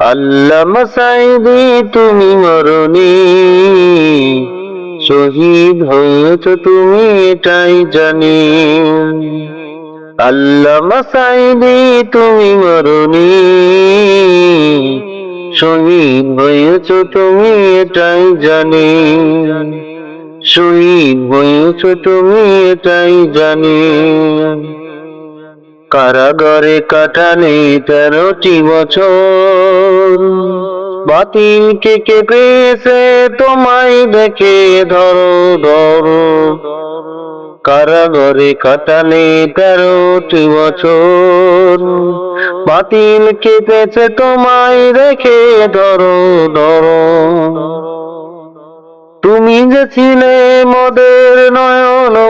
আল্লামা সাইদি তুমি মরণি। শহীদ হয়েছ তুমি, এটাই জানি। আল্লামা সাইদি তুমি মরণি। শহীদ হয়েছ তুমি, এটাই জানি। শহীদ হয়েছ তুমি, এটাই জানি। কারাগারে কাটালে তেরোটি বছর। কে পেয়েছে তোমায় দেখে ধরো ধরো। কারাগারে কাটালে তেরোটি বছর। বাতিল কে পেয়েছে তোমায় দেখে ধরো ধরো। তুমি যে ছিলে মদের নয়নমণি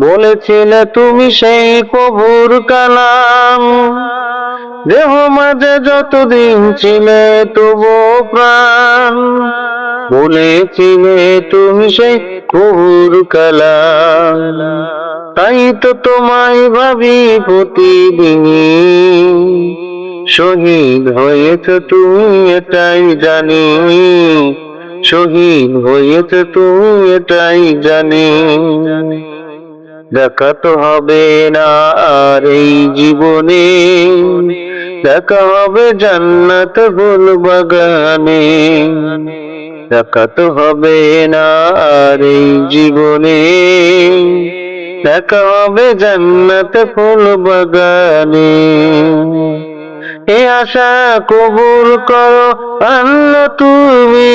বলেছিলে তুমি সেই প্রভুর কালাম। দেহ মাঝে যতদিন ছিলে তব প্রাণ। বলেছিলে তুমি সেই প্রভুর কালাম। তাই তো তোমায় ভাবি প্রতিদিন শহীদ হয়েছ তুমি, এটাই জানি। শহীদ হয়েছ তুমি, এটাই জানি। দেখা তো হবে না আর এই জীবনে। দেখা হবে জান্নাত ফুল বাগানে। দেখা তো হবে না আর এই জীবনে। দেখা হবে জান্নাত ফুল বাগানে। এ আশা কবুল করো আল্লাহ তুমি।